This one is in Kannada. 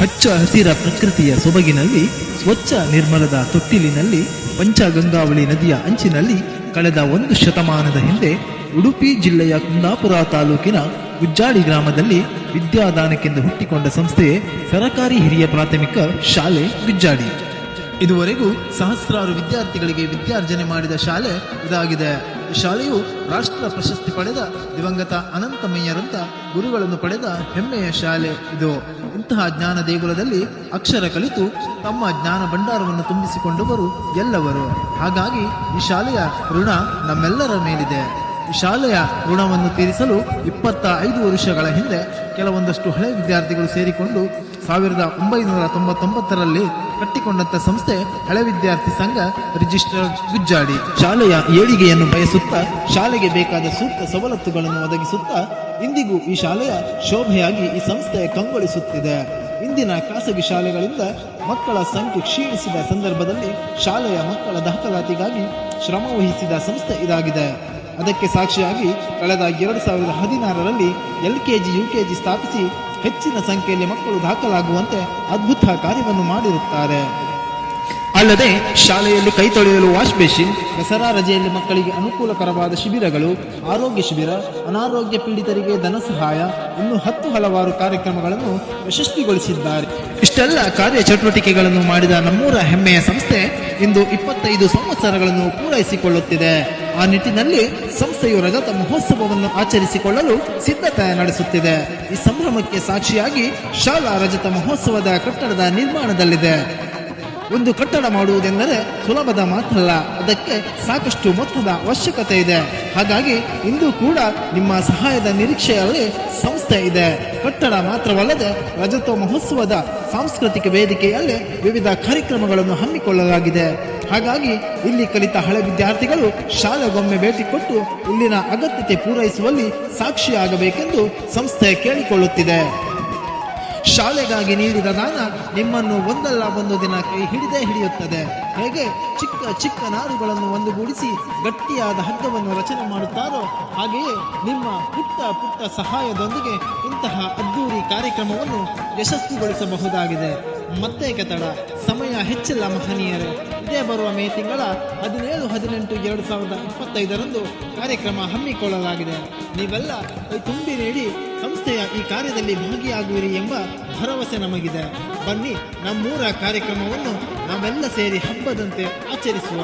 ಹಚ್ಚ ಹಸಿರ ಪ್ರಕೃತಿಯ ಸೊಬಗಿನಲ್ಲಿ, ಸ್ವಚ್ಛ ನಿರ್ಮಲದ ತೊಟ್ಟಿಲಿನಲ್ಲಿ, ಪಂಚಗಂಗಾವಳಿ ನದಿಯ ಅಂಚಿನಲ್ಲಿ ಕಳೆದ ಒಂದು ಶತಮಾನದ ಹಿಂದೆ ಉಡುಪಿ ಜಿಲ್ಲೆಯ ಕುಂದಾಪುರ ತಾಲೂಕಿನ ಗುಜ್ಜಾಡಿ ಗ್ರಾಮದಲ್ಲಿ ವಿದ್ಯಾದಾನಕ್ಕೆಂದು ಹುಟ್ಟಿಕೊಂಡ ಸಂಸ್ಥೆಯೇ ಸರಕಾರಿ ಹಿರಿಯ ಪ್ರಾಥಮಿಕ ಶಾಲೆ ಗುಜ್ಜಾಡಿ ಇದುವರೆಗೂ ಸಹಸ್ರಾರು ವಿದ್ಯಾರ್ಥಿಗಳಿಗೆ ವಿದ್ಯಾರ್ಜನೆ ಮಾಡಿದ ಶಾಲೆ ಇದಾಗಿದೆ. ಶಾಲೆಯು ರಾಷ್ಟ್ರ ಪ್ರಶಸ್ತಿ ಪಡೆದ ದಿವಂಗತ ಅನಂತಮಯ್ಯರಂತ ಗುರುಗಳನ್ನು ಪಡೆದ ಹೆಮ್ಮೆಯ ಶಾಲೆ ಇದು. ಇಂತಹ ಜ್ಞಾನ ದೇಗುಲದಲ್ಲಿ ಅಕ್ಷರ ಕಲಿತು ತಮ್ಮ ಜ್ಞಾನ ಭಂಡಾರವನ್ನು ತುಂಬಿಸಿಕೊಂಡವರು ಎಲ್ಲವರು. ಹಾಗಾಗಿ ಈ ಶಾಲೆಯ ಋಣ ನಮ್ಮೆಲ್ಲರ ಮೇಲಿದೆ. ಶಾಲೆಯ ಋಣವನ್ನು ತೀರಿಸಲು ಇಪ್ಪತ್ತ ಐದು ವರ್ಷಗಳ ಹಿಂದೆ ಕೆಲವೊಂದಷ್ಟು ಹಳೆ ವಿದ್ಯಾರ್ಥಿಗಳು ಸೇರಿಕೊಂಡು ಸಾವಿರದ ಒಂಬೈನೂರ ತೊಂಬತ್ತೊಂಬತ್ತರಲ್ಲಿ ಕಟ್ಟಿಕೊಂಡಂತ ಸಂಸ್ಥೆ ಹಳೆ ವಿದ್ಯಾರ್ಥಿ ಸಂಘ ರಿಜಿಸ್ಟರ್ ಗುಜ್ಜಾಡಿ ಶಾಲೆಯ ಏಳಿಗೆಯನ್ನು ಬಯಸುತ್ತಾ, ಶಾಲೆಗೆ ಬೇಕಾದ ಸೂಕ್ತ ಸವಲತ್ತುಗಳನ್ನು ಒದಗಿಸುತ್ತಾ ಇಂದಿಗೂ ಈ ಶಾಲೆಯ ಶೋಭೆಯಾಗಿ ಈ ಸಂಸ್ಥೆ ಕಂಗೊಳಿಸುತ್ತಿದೆ. ಇಂದಿನ ಖಾಸಗಿ ಶಾಲೆಗಳಿಂದ ಮಕ್ಕಳ ಸಂಖ್ಯೆ ಕ್ಷೀಣಿಸಿದ ಸಂದರ್ಭದಲ್ಲಿ ಶಾಲೆಯ ಮಕ್ಕಳ ದಾಖಲಾತಿಗಾಗಿ ಶ್ರಮವಹಿಸಿದ ಸಂಸ್ಥೆ ಇದಾಗಿದೆ. ಅದಕ್ಕೆ ಸಾಕ್ಷಿಯಾಗಿ ಕಳೆದ ಎರಡು ಸಾವಿರದ ಹದಿನಾರರಲ್ಲಿ L K G U K G ಸ್ಥಾಪಿಸಿ ಹೆಚ್ಚಿನ ಸಂಖ್ಯೆಯಲ್ಲಿ ಮಕ್ಕಳು ದಾಖಲಾಗುವಂತೆ ಅದ್ಭುತ ಕಾರ್ಯವನ್ನು ಮಾಡಿರುತ್ತಾರೆ. ಅಲ್ಲದೆ ಶಾಲೆಯಲ್ಲಿ ಕೈ ತೊಳೆಯಲು ವಾಶ್ ಬೇಸಿನ್ ದಸರಾ ರಜೆಯಲ್ಲಿ ಮಕ್ಕಳಿಗೆ ಅನುಕೂಲಕರವಾದ ಶಿಬಿರಗಳು ಆರೋಗ್ಯ ಶಿಬಿರ ಅನಾರೋಗ್ಯ ಪೀಡಿತರಿಗೆ ಧನ ಸಹಾಯ ಇನ್ನು ಹತ್ತು ಹಲವಾರು ಕಾರ್ಯಕ್ರಮಗಳನ್ನು ಯಶಸ್ವಿಗೊಳಿಸಿದ್ದಾರೆ. ಇಷ್ಟೆಲ್ಲ ಕಾರ್ಯ ಚಟುವಟಿಕೆಗಳನ್ನು ಮಾಡಿದ ನಮ್ಮೂರ ಹೆಮ್ಮೆಯ ಸಂಸ್ಥೆ ಇಂದು ಇಪ್ಪತ್ತೈದು ಸಂವತ್ಸರಗಳನ್ನು ಪೂರೈಸಿಕೊಳ್ಳುತ್ತಿದೆ. ಆ ನಿಟ್ಟಿನಲ್ಲಿ ಸಂಸ್ಥೆಯು ರಜತ ಮಹೋತ್ಸವವನ್ನು ಆಚರಿಸಿಕೊಳ್ಳಲು ಸಿದ್ಧತೆ ನಡೆಸುತ್ತಿದೆ. ಈ ಸಂಭ್ರಮಕ್ಕೆ ಸಾಕ್ಷಿಯಾಗಿ ಶಾಲಾ ರಜತ ಮಹೋತ್ಸವದ ಕಟ್ಟಡದ ನಿರ್ಮಾಣದಲ್ಲಿದೆ. ಒಂದು ಕಟ್ಟಡ ಮಾಡುವುದೆಂದರೆ ಸುಲಭದ ಮಾತಲ್ಲ. ಅದಕ್ಕೆ ಸಾಕಷ್ಟು ಮೊತ್ತದ ಅವಶ್ಯಕತೆ ಇದೆ. ಹಾಗಾಗಿ ಇಂದು ಕೂಡ ನಿಮ್ಮ ಸಹಾಯದ ನಿರೀಕ್ಷೆಯಲ್ಲಿ ಸಂಸ್ಥೆ ಇದೆ. ಕಟ್ಟಡ ಮಾತ್ರವಲ್ಲದೆ ರಜತ ಮಹೋತ್ಸವದ ಸಾಂಸ್ಕೃತಿಕ ವೇದಿಕೆಯಲ್ಲಿ ವಿವಿಧ ಕಾರ್ಯಕ್ರಮಗಳನ್ನು ಹಮ್ಮಿಕೊಳ್ಳಲಾಗಿದೆ. ಹಾಗಾಗಿ ಇಲ್ಲಿ ಕಲಿತ ಹಳೆ ವಿದ್ಯಾರ್ಥಿಗಳು ಶಾಲೆಗೊಮ್ಮೆ ಭೇಟಿ ಕೊಟ್ಟು ಇಲ್ಲಿನ ಅಗತ್ಯತೆ ಪೂರೈಸುವಲ್ಲಿ ಸಾಕ್ಷಿಯಾಗಬೇಕೆಂದು ಸಂಸ್ಥೆ ಕೇಳಿಕೊಳ್ಳುತ್ತಿದೆ. ಶಾಲೆಗಾಗಿ ನೀಡಿದ ದಾನ ನಿಮ್ಮನ್ನು ಒಂದಲ್ಲ ಒಂದು ದಿನ ಕೈ ಹಿಡಿದೇ ಹಿಡಿಯುತ್ತದೆ. ಹೇಗೆ ಚಿಕ್ಕ ಚಿಕ್ಕ ನಾರುಗಳನ್ನು ಒಂದುಗೂಡಿಸಿ ಗಟ್ಟಿಯಾದ ಹಗ್ಗವನ್ನು ರಚನೆ ಮಾಡುತ್ತಾರೋ ಹಾಗೆಯೇ ನಿಮ್ಮ ಪುಟ್ಟ ಪುಟ್ಟ ಸಹಾಯದೊಂದಿಗೆ ಇಂತಹ ಅದ್ದೂರಿ ಕಾರ್ಯಕ್ರಮವನ್ನು ಯಶಸ್ವಿಗೊಳಿಸಬಹುದಾಗಿದೆ. ಮತ್ತೆ ಕತಡ ಸಮಯ ಹೆಚ್ಚಿಲ್ಲ ಮಹನೀಯರೇ. ಇದೇ ಬರುವ ಮೇ ತಿಂಗಳ ಹದಿನೇಳು, ಹದಿನೆಂಟು, ಎರಡು ಸಾವಿರದ ಇಪ್ಪತ್ತೈದರಂದು ಕಾರ್ಯಕ್ರಮ ಹಮ್ಮಿಕೊಳ್ಳಲಾಗಿದೆ. ನೀವೆಲ್ಲ ತುಂಬಿ ನೀಡಿ ಸಂಸ್ಥೆಯ ಈ ಕಾರ್ಯದಲ್ಲಿ ಭಾಗಿಯಾಗುವಿರಿ ಎಂಬ ಭರವಸೆ ನಮಗಿದೆ. ಬನ್ನಿ ನಮ್ಮೂರ ಕಾರ್ಯಕ್ರಮವನ್ನು ನಾವೆಲ್ಲ ಸೇರಿ ಹಬ್ಬದಂತೆ ಆಚರಿಸುವ